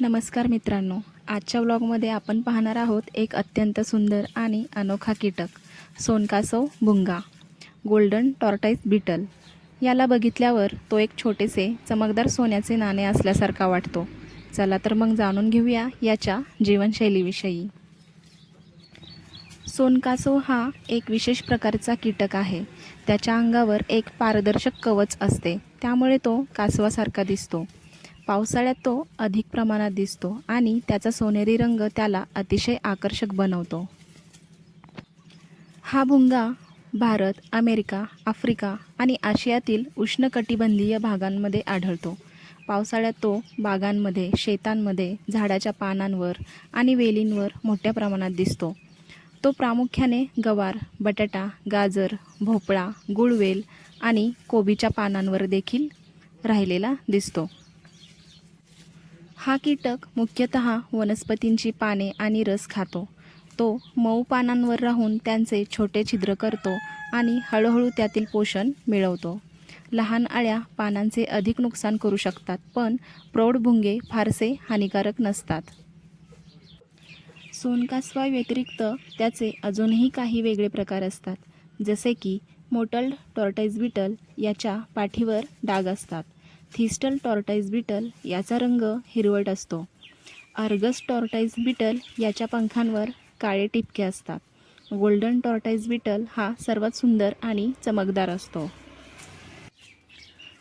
नमस्कार मित्रांनो आजच्या व्लॉगमध्ये आपण पाहणार आहोत एक अत्यंत सुंदर आणि अनोखा कीटक सोनकासव भुंगा गोल्डन टॉर्टाईज बिटल. याला बघितल्यावर तो एक छोटेसे चमकदार सोन्याचे नाणे असल्यासारखा वाटतो. चला तर मग जाणून घेऊया याच्या जीवनशैलीविषयी. सोनकासव हा एक विशेष प्रकारचा कीटक आहे. त्याच्या अंगावर एक पारदर्शक कवच असते. त्यामुळे तो कासवासारखा दिसतो. पावसाळ्यात तो अधिक प्रमाणात दिसतो आणि त्याचा सोनेरी रंग त्याला अतिशय आकर्षक बनवतो. हा भुंगा भारत अमेरिका आफ्रिका आणि आशियातील उष्णकटिबंधीय भागांमध्ये आढळतो. पावसाळ्यात तो बागांमध्ये शेतांमध्ये झाडाच्या पानांवर आणि वेलींवर मोठ्या प्रमाणात दिसतो. तो प्रामुख्याने गवार बटाटा गाजर भोपळा गुळवेल आणि कोबीच्या पानांवर देखील राहिलेला दिसतो. हा कीटक मुख्यतः वनस्पतींची पाने आणि रस खातो. तो मऊ पानांवर राहून त्यांचे छोटे छिद्र करतो आणि हळूहळू त्यातील पोषण मिळवतो. लहान अळ्या पानांचे अधिक नुकसान करू शकतात पण प्रौढ भुंगे फारसे हानिकारक नसतात. सोनकासवा व्यतिरिक्त त्याचे अजूनही काही वेगळे प्रकार असतात जसे की मोटल टॉर्टाईज बिटल याच्या पाठीवर डाग असतात. थिस्टल टॉर्टाईज बिटल याचा रंग हिरवट असतो. आर्गस टॉर्टाईज बिटल याच्या पंखांवर काळे टिपके असतात. गोल्डन टॉर्टाईज बिटल हा सर्वात सुंदर आणि चमकदार असतो.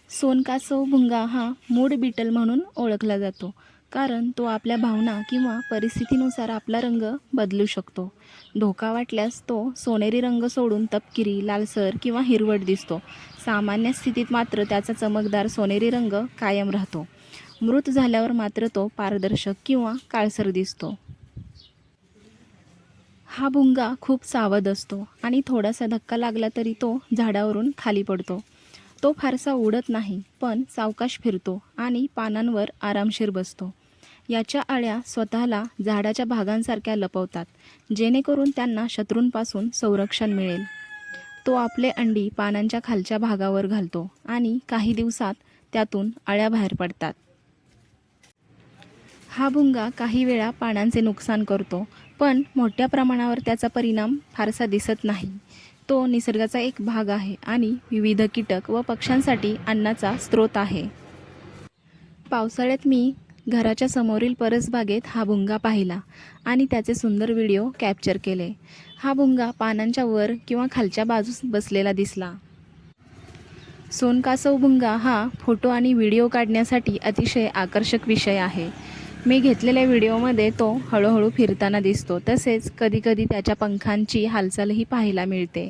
सोनकासव भुंगा हा मूड बिटल म्हणून ओळखला जातो. कारण तो आपल्या भावना किंवा परिस्थितीनुसार आपला रंग बदलू शकतो. धोका वाटल्यास तो सोनेरी रंग सोडून तपकिरी लालसर किंवा हिरवट दिसतो. सामान्य स्थितीत मात्र त्याचा चमकदार सोनेरी रंग कायम राहतो. मृत झाल्यावर मात्र तो पारदर्शक किंवा काळसर दिसतो. हा भुंगा खूप सावध असतो आणि थोडासा धक्का लागला तरी तो झाडावरून खाली पडतो. तो फारसा उडत नाही पण सावकाश फिरतो आणि पानांवर आरामशीर बसतो. याच्या अळ्या स्वतःला झाडाच्या भागांसारख्या लपवतात जेणेकरून त्यांना शत्रूंपासून संरक्षण मिळेल. तो आपले अंडी पानांच्या खालच्या भागावर घालतो आणि काही दिवसात त्यातून अळ्या बाहेर पडतात. हा भुंगा काही वेळा पानांचे नुकसान करतो पण मोठ्या प्रमाणावर त्याचा परिणाम फारसा दिसत नाही. तो निसर्गाचा एक भाग आहे आणि विविध कीटक व पक्ष्यांसाठी अन्नाचा स्रोत आहे. पावसाळ्यात मी घराच्या समोरील परसबागेत हा भुंगा पाहिला आणि त्याचे सुंदर व्हिडिओ कॅप्चर केले. हा भुंगा पानांच्या वर किंवा खालच्या बाजूस बसलेला दिसला. सोनकासव भुंगा हा फोटो आणि व्हिडिओ काढण्यासाठी अतिशय आकर्षक विषय आहे. मी घेतलेल्या व्हिडिओमध्ये तो हळूहळू फिरताना दिसतो तसेच कधीकधी त्याच्या पंखांची हालचालही पाहायला मिळते.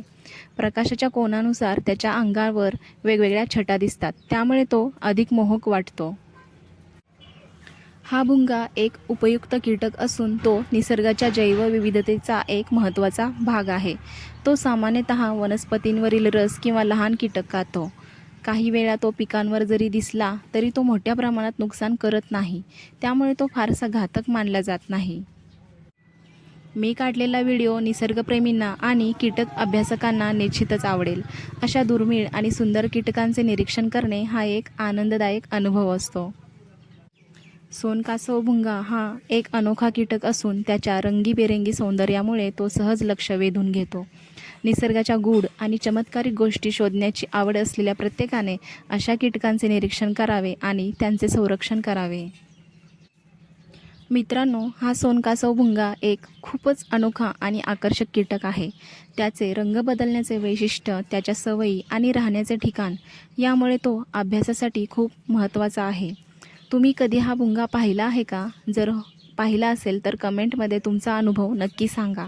प्रकाशाच्या कोणानुसार त्याच्या अंगावर वेगवेगळ्या छटा दिसतात त्यामुळे तो अधिक मोहक वाटतो. हा भुंगा एक उपयुक्त कीटक असून तो निसर्गाच्या जैवविविधतेचा एक महत्त्वाचा भाग आहे. तो सामान्यतः वनस्पतींवरील रस किंवा लहान कीटक खातो काही वेळा तो पिकांवर जरी दिसला तरी तो मोठ्या प्रमाणात नुकसान करत नाही. त्यामुळे तो फारसा घातक मानला जात नाही. मी काढलेला व्हिडिओ निसर्गप्रेमींना आणि कीटक अभ्यासकांना निश्चितच आवडेल. अशा दुर्मिळ आणि सुंदर कीटकांचे निरीक्षण करणे हा एक आनंददायक अनुभव असतो. सोनकासव भुंगा हा एक अनोखा कीटक असून त्याच्या रंगीबेरंगी सौंदर्यामुळे तो सहज लक्ष वेधून घेतो. निसर्गाच्या गूढ आणि चमत्कारिक गोष्टी शोधण्याची आवड असलेल्या प्रत्येकाने अशा कीटकांचे निरीक्षण करावे आणि त्यांचे संरक्षण करावे. मित्रांनो हा सोनकासव भुंगा एक खूपच अनोखा आणि आकर्षक कीटक आहे. त्याचे रंग बदलण्याचे वैशिष्ट्य त्याच्या सवयी आणि राहण्याचे ठिकाण यामुळे तो अभ्यासासाठी खूप महत्त्वाचा आहे. तुम्ही कधी हा भुंगा पाहिला आहे का? जर पाहिला असेल तर कमेंटमध्ये तुमचा अनुभव नक्की सांगा.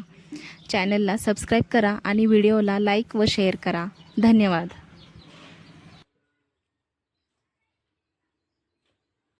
चॅनलला सबस्क्राईब करा आणि व्हिडिओला लाईक व शेअर करा. धन्यवाद.